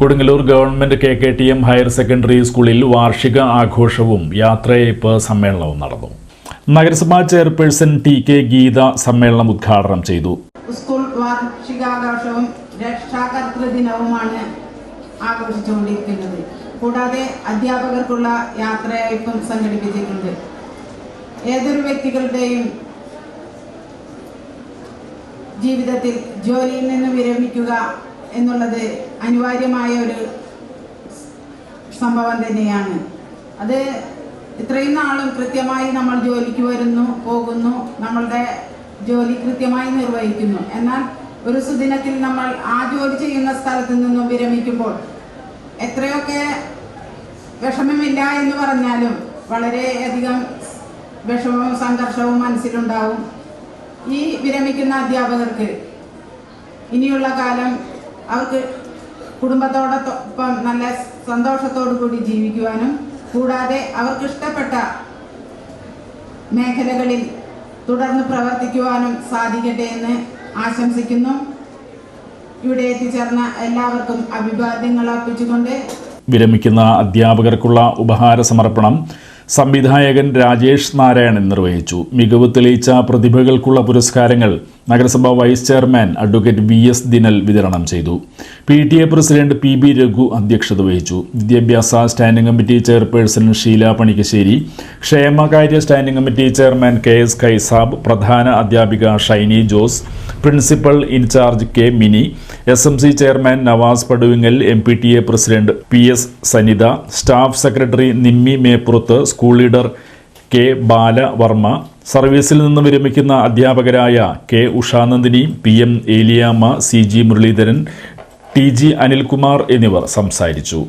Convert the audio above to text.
Kodungallur government K K T M higher secondary സ്കൂളിൽ വാർഷിക ആഘോഷവും യാത്രയയപ്പ് സമ്മേളനവും നടന്നു. നഗരസഭാ ചെയർപേഴ്സൺ ടി കെ ഗീത സമ്മേളനം ഉദ്ഘാടനം ചെയ്തു. സ്കൂൾ വാർഷികാഘോഷവും രക്ഷാകർതൃ ദിനവുമാണ് ആഘോഷിച്ചുകൊണ്ടിരിക്കുന്നത്. കൂടാതെ അധ്യാപകർക്കുള്ള യാത്രയയപ്പും സംഘടിപ്പിച്ചിട്ടുണ്ട്. ഏതൊരു വ്യക്തികളുടെയും ജീവിതത്തിൽ ജോലിയിൽ നിന്ന് വിരമിക്കുക എന്നുള്ളത് അനിവാര്യമായ ഒരു സംഭവം തന്നെയാണ്. അത് ഇത്രയും നാളും കൃത്യമായി നമ്മൾ ജോലിക്ക് വരുന്നു പോകുന്നു നമ്മളുടെ ജോലി കൃത്യമായി നിർവഹിക്കുന്നു. എന്നാൽ ഒരു സുദിനത്തിൽ നമ്മൾ ആ ജോലി ചെയ്യുന്ന സ്ഥലത്ത് നിന്നും വിരമിക്കുമ്പോൾ എത്രയൊക്കെ വിഷമമില്ല എന്ന് പറഞ്ഞാലും വളരെയധികം വിഷമവും സംഘർഷവും മനസ്സിലുണ്ടാവും. ഈ വിരമിക്കുന്ന അധ്യാപകർക്ക് ഇനിയുള്ള കാലം അവർക്ക് കുടുംബത്തോടൊപ്പം നല്ല സന്തോഷത്തോടു കൂടി ജീവിക്കുവാനും കൂടാതെ അവർക്ക് ഇഷ്ടപ്പെട്ട മേഖലകളിൽ തുടർന്ന് പ്രവർത്തിക്കുവാനും സാധിക്കട്ടെ എന്ന് ആശംസിക്കുന്നു. ഇവിടെ എത്തിച്ചേർന്ന എല്ലാവർക്കും അഭിവാദ്യങ്ങൾ അർപ്പിച്ചുകൊണ്ട് വിരമിക്കുന്ന അധ്യാപകർക്കുള്ള ഉപഹാര സമർപ്പണം സംവിധായകൻ രാജേഷ് നാരായണൻ നിർവഹിച്ചു. മികവ് തെളിയിച്ച പ്രതിഭകൾക്കുള്ള പുരസ്കാരങ്ങൾ നഗരസഭാ vice chairman advocate V S Dinal വിതരണം ചെയ്തു. P T A president P B Raghu അധ്യക്ഷത വഹിച്ചു. വിദ്യാഭ്യാസ standing committee chairperson Sheela Panikkassery ക്ഷേമകാര്യ standing committee chairman K S Kaisab പ്രധാന അധ്യാപിക Shiny Jose principal in charge K Mini S M C chairman Navas Paduvingal M P T A president P S Sanitha staff secretary Nimmi Meppurath school leader K Balavarma സർവീസിൽ നിന്ന് വിരമിക്കുന്ന അധ്യാപകരായ K Ushanandini P M Eliyamma C G Muraleedharan T G Anilkumar എന്നിവർ സംസാരിച്ചു.